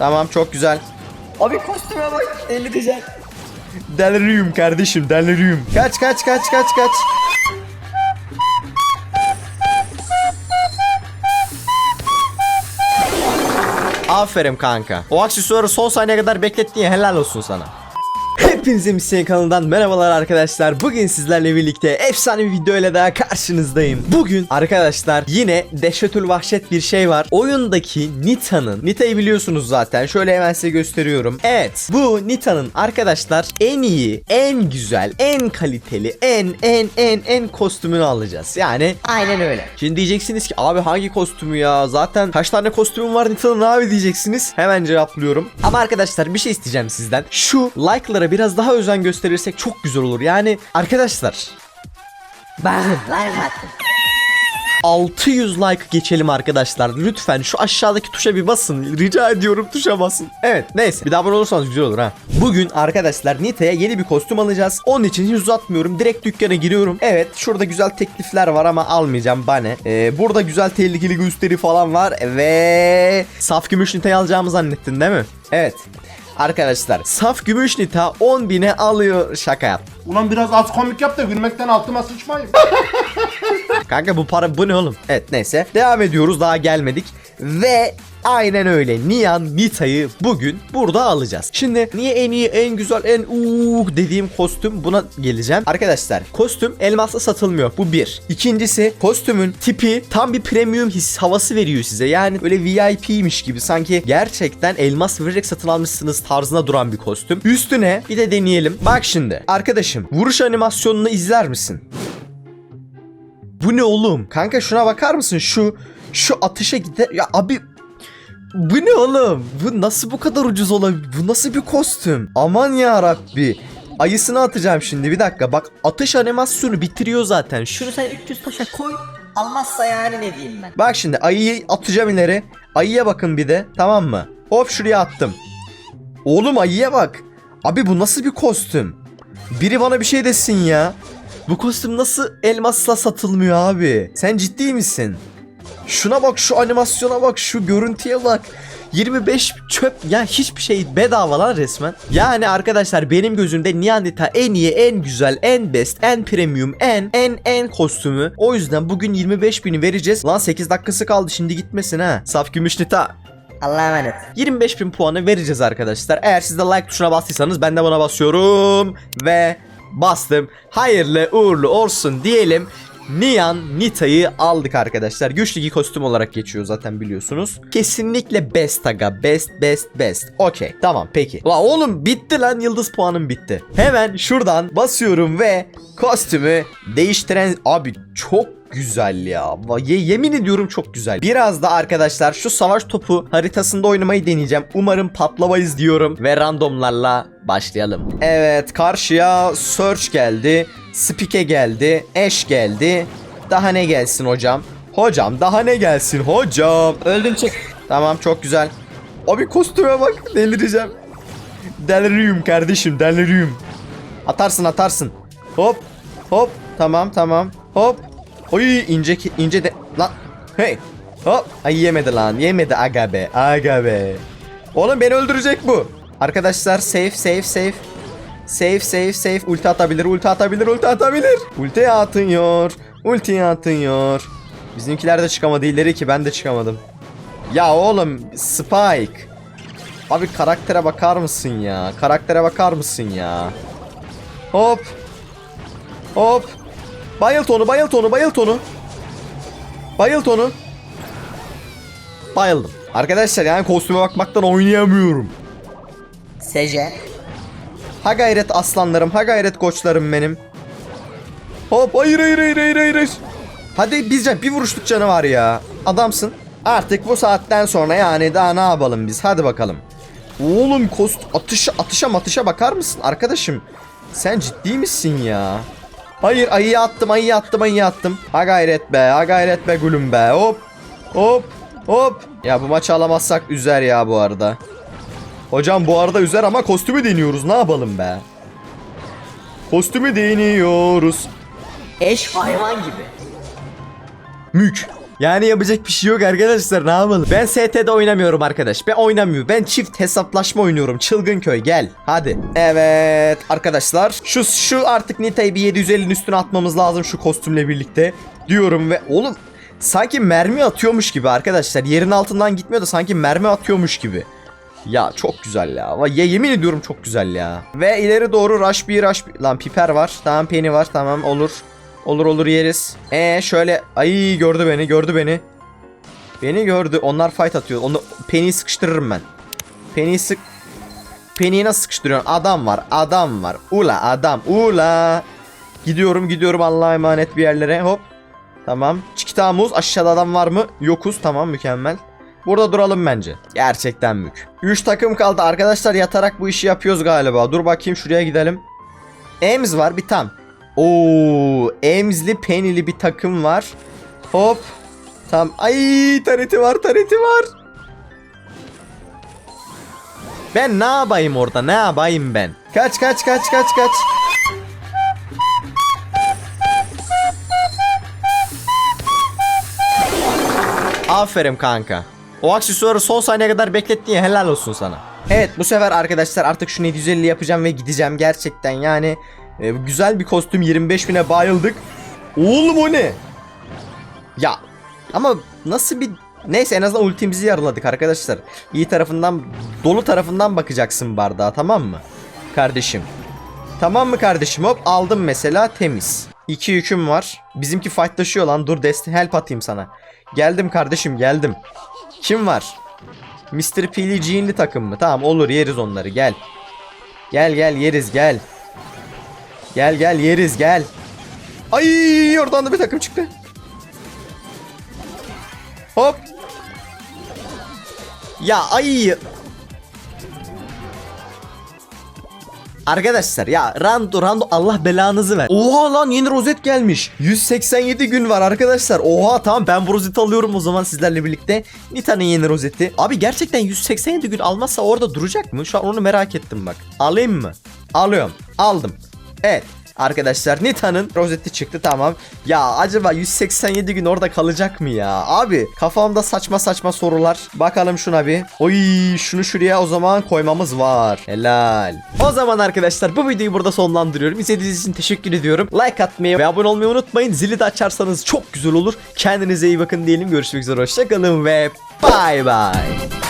Tamam çok güzel. Abi kostüme bak. 50 diyeceğim. Deliriyorum kardeşim deliriyorum. Kaç kaç kaç kaç kaç. Aferin kanka. O aksesuarı son saniyeye kadar beklettin ya helal olsun sana. Hepinize Misyon kanalından merhabalar arkadaşlar. Bugün sizlerle birlikte efsane bir video ile daha karşınızdayım. Bugün arkadaşlar yine dehşetül vahşet bir şey var. Oyundaki Nita'nın, Nita'yı biliyorsunuz zaten. Şöyle hemen size gösteriyorum. Evet bu Nita'nın arkadaşlar en iyi, en güzel, en kaliteli, en en en en kostümünü alacağız. Yani Aynen öyle. Şimdi diyeceksiniz ki abi hangi kostümü ya? Zaten kaç tane kostümüm var Nita'nın abi diyeceksiniz. Hemen cevaplıyorum. Ama arkadaşlar bir şey isteyeceğim sizden. Şu like'lara biraz daha özen gösterirsek çok güzel olur. Yani arkadaşlar Ben like attım. 600 like geçelim arkadaşlar. Lütfen şu aşağıdaki tuşa bir basın. Rica ediyorum tuşa basın. Evet neyse bir daha abone olursanız güzel olur ha. Bugün arkadaşlar Nita'ya yeni bir kostüm alacağız. Onun için hiç uzatmıyorum. Direkt dükkana giriyorum. Evet şurada güzel teklifler var ama almayacağım bane. Ee, burada güzel tehlikeli gösteri falan var. Ve saf gümüş Nita'yı alacağımı zannettin değil mi? Evet. Arkadaşlar saf gümüş Nita 10.000'e alıyor şaka yap. Ulan biraz az komik yap da gülmekten altıma sıçmayayım. Kanka bu para bu ne oğlum? Evet neyse. Devam ediyoruz daha gelmedik. Ve aynen öyle. Nian Nita'yı bugün burada alacağız. Şimdi niye en iyi, en güzel, en uuu dediğim kostüm buna geleceğim. Arkadaşlar kostüm elmasla satılmıyor. Bu bir. İkincisi kostümün tipi tam bir premium his havası veriyor size. Yani böyle VIP'miş gibi sanki gerçekten elmas vererek satın almışsınız tarzına duran bir kostüm. Üstüne bir de deneyelim. Bak şimdi arkadaşım vuruş animasyonunu izler misin? Bu ne oğlum? Kanka şuna bakar mısın? Şu şu atışa gider. Ya abi bu ne oğlum? Bu nasıl bu kadar ucuz olabilir? Bu nasıl bir kostüm? Aman ya Rabbi. Ayısını atacağım şimdi bir dakika. Bak atış animasyonu bitiriyor zaten. Şu Şunu sen 300 taşa koy. Almazsa yani ne diyeyim ben. Bak şimdi ayıyı atacağım ileri. Ayıya bakın bir de tamam mı? Hop şuraya attım. Oğlum ayıya bak. Abi bu nasıl bir kostüm? Biri bana bir şey desin ya. Bu kostüm nasıl elmasla satılmıyor abi? Sen ciddi misin? Şuna bak şu animasyona bak şu görüntüye bak. 25 çöp ya hiçbir şey bedava lan resmen. Yani arkadaşlar benim gözümde Nianita en iyi, en güzel, en best, en premium, en en en kostümü. O yüzden bugün 25 bini vereceğiz. Lan 8 dakikası kaldı şimdi gitmesin ha. Saf gümüş Nita. Allah'a emanet. 25 bin puanı vereceğiz arkadaşlar. Eğer siz de like tuşuna bastıysanız ben de buna basıyorum. Ve bastım. Hayırlı uğurlu olsun diyelim. Nian Nita'yı aldık arkadaşlar. Güçlü kostüm olarak geçiyor zaten biliyorsunuz. Kesinlikle best aga. Best best best. Okey tamam peki. La oğlum bitti lan yıldız puanım bitti. Hemen şuradan basıyorum ve kostümü değiştiren... Abi çok güzel ya. Ye- yemin ediyorum çok güzel. Biraz da arkadaşlar şu savaş topu haritasında oynamayı deneyeceğim. Umarım patlamayız diyorum ve randomlarla başlayalım. Evet karşıya Search geldi. Spike geldi. Ash geldi. Daha ne gelsin hocam? Hocam daha ne gelsin hocam? Öldüm çık. Tamam çok güzel. Abi kostüme bak delireceğim. Deliriyorum kardeşim deliriyorum. Atarsın atarsın. Hop hop tamam tamam hop. Oy ince ince de lan. Hey. Hop. Ay yemedi lan yemedi aga be aga be. Oğlum beni öldürecek bu. Arkadaşlar safe safe safe. Safe safe safe ulti atabilir ulti atabilir ulti atabilir. Ulti atıyor. Ulti atıyor. Bizimkiler de çıkamadı ileri ki ben de çıkamadım. Ya oğlum Spike. Abi karaktere bakar mısın ya? Karaktere bakar mısın ya? Hop. Hop. Bayılt onu, bayılt onu, bayılt onu. Bayılt onu. Bayıldım. Arkadaşlar yani kostüme bakmaktan oynayamıyorum. Sece. Ha gayret aslanlarım, ha gayret koçlarım benim. Hop hayır hayır hayır hayır hayır. hayır. Hadi bizce bir vuruşluk canı var ya. Adamsın. Artık bu saatten sonra yani daha ne yapalım biz? Hadi bakalım. Oğlum kost atışa atışa matışa bakar mısın arkadaşım? Sen ciddi misin ya? Hayır ayıya attım ayıya attım ayıya attım. Ha gayret be ha gayret be gülüm be hop hop hop. Ya bu maçı alamazsak üzer ya bu arada. Hocam bu arada üzer ama kostümü deniyoruz ne yapalım be. Kostümü deniyoruz. Eş hayvan gibi. Mük. Yani yapacak bir şey yok arkadaşlar ne yapalım. Ben ST'de oynamıyorum arkadaş. Ben oynamıyorum. Ben çift hesaplaşma oynuyorum. Çılgın köy gel. Hadi. Evet arkadaşlar. Şu şu artık Nita'yı bir 750'nin üstüne atmamız lazım şu kostümle birlikte. Diyorum ve oğlum sanki mermi atıyormuş gibi arkadaşlar. Yerin altından gitmiyor da sanki mermi atıyormuş gibi. Ya çok güzel ya. Ya yemin ediyorum çok güzel ya. Ve ileri doğru rush bir rush bir. Lan piper var. Tamam penny var. Tamam olur. Olur olur yeriz. E şöyle ay gördü beni gördü beni. Beni gördü. Onlar fight atıyor. Onu Penny'yi sıkıştırırım ben. Penny'yi sık Penny'yi nasıl sıkıştırıyorsun? Adam var. Adam var. Ula adam. Ula. Gidiyorum gidiyorum Allah'a emanet bir yerlere. Hop. Tamam. Çikita muz. Aşağıda adam var mı? Yokuz. Tamam mükemmel. Burada duralım bence. Gerçekten mük. 3 takım kaldı. Arkadaşlar yatarak bu işi yapıyoruz galiba. Dur bakayım şuraya gidelim. Ems var bir tam. Oo, Ems'li Penny'li bir takım var. Hop. Tam. Ay tareti var tareti var. Ben ne yapayım orada ne yapayım ben? Kaç kaç kaç kaç kaç. Aferin kanka. O aksesuarı son saniyeye kadar beklettin ya helal olsun sana. Evet bu sefer arkadaşlar artık şu 750 yapacağım ve gideceğim gerçekten yani. E, güzel bir kostüm 25 bine bayıldık. Oğlum o ne? Ya ama nasıl bir... Neyse en azından ultimizi yarıladık arkadaşlar. İyi tarafından, dolu tarafından bakacaksın bardağa tamam mı? Kardeşim. Tamam mı kardeşim? Hop aldım mesela temiz. İki yüküm var. Bizimki fightlaşıyor lan. Dur deste help atayım sana. Geldim kardeşim geldim. Kim var? Mr. P'li Jean'li takım mı? Tamam olur yeriz onları gel. Gel gel yeriz gel. Gel gel yeriz gel. Ay oradan da bir takım çıktı. Hop. Ya ay. Arkadaşlar ya rando rando Allah belanızı ver. Oha lan yeni rozet gelmiş. 187 gün var arkadaşlar. Oha tamam ben bu rozeti alıyorum o zaman sizlerle birlikte. Nita'nın yeni rozeti. Abi gerçekten 187 gün almazsa orada duracak mı? Şu an onu merak ettim bak. Alayım mı? Alıyorum. Aldım. Evet. Arkadaşlar Nita'nın rozeti çıktı tamam. Ya acaba 187 gün orada kalacak mı ya? Abi kafamda saçma saçma sorular. Bakalım şuna bir. Oy şunu şuraya o zaman koymamız var. Helal. O zaman arkadaşlar bu videoyu burada sonlandırıyorum. İzlediğiniz için teşekkür ediyorum. Like atmayı ve abone olmayı unutmayın. Zili de açarsanız çok güzel olur. Kendinize iyi bakın diyelim. Görüşmek üzere. Hoşçakalın ve bay bay.